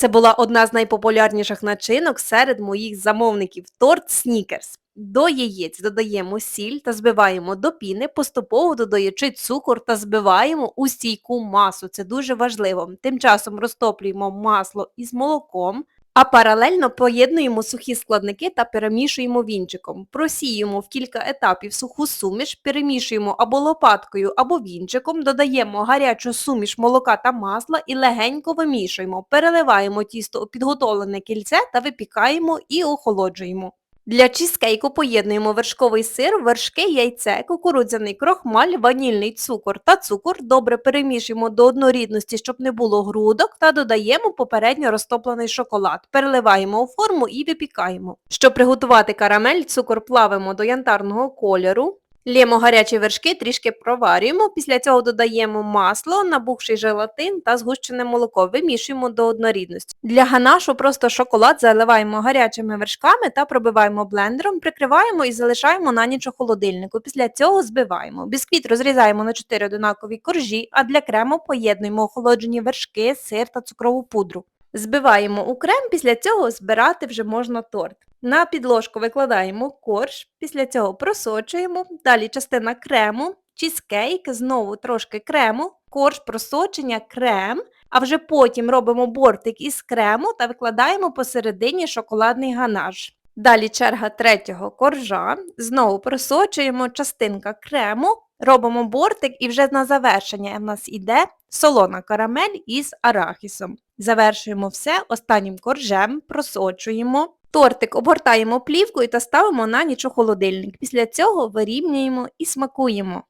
Це була одна з найпопулярніших начинок серед моїх замовників торт снікерс. До яєць додаємо сіль та збиваємо до піни, поступово додаючи цукор та збиваємо у стійку масу. Це дуже важливо. Тим часом розтоплюємо масло із молоком, а паралельно поєднуємо сухі складники та перемішуємо вінчиком. Просіємо в кілька етапів суху суміш, перемішуємо або лопаткою, або вінчиком, додаємо гарячу суміш молока та масла і легенько вимішуємо. Переливаємо тісто у підготовлене кільце та випікаємо і охолоджуємо. Для чізкейку поєднуємо вершковий сир, вершки, яйце, кукурудзяний крохмаль, ванільний цукор та цукор. Добре перемішуємо до однорідності, щоб не було грудок, та додаємо попередньо розтоплений шоколад. Переливаємо у форму і випікаємо. Щоб приготувати карамель, цукор плавимо до янтарного кольору. Лємо гарячі вершки, трішки проварюємо. Після цього додаємо масло, набухший желатин та згущене молоко. Вимішуємо до однорідності. Для ганашу просто шоколад заливаємо гарячими вершками та пробиваємо блендером, прикриваємо і залишаємо на ніч у холодильнику. Після цього збиваємо. Бісквіт розрізаємо на 4 одинакові коржі, а для крему поєднуємо охолоджені вершки, сир та цукрову пудру. Збиваємо у крем, після цього збирати вже можна торт. На підложку викладаємо корж, після цього просочуємо, далі частина крему, чізкейк, знову трошки крему, корж, просочення, крем, а вже потім робимо бортик із крему та викладаємо посередині шоколадний ганаш. Далі черга третього коржа, знову просочуємо частинка крему, робимо бортик і вже на завершення в нас іде солона карамель із арахісом. Завершуємо все останнім коржем, просочуємо. Тортик обгортаємо плівкою та ставимо на ніч у холодильник. Після цього вирівнюємо і смакуємо.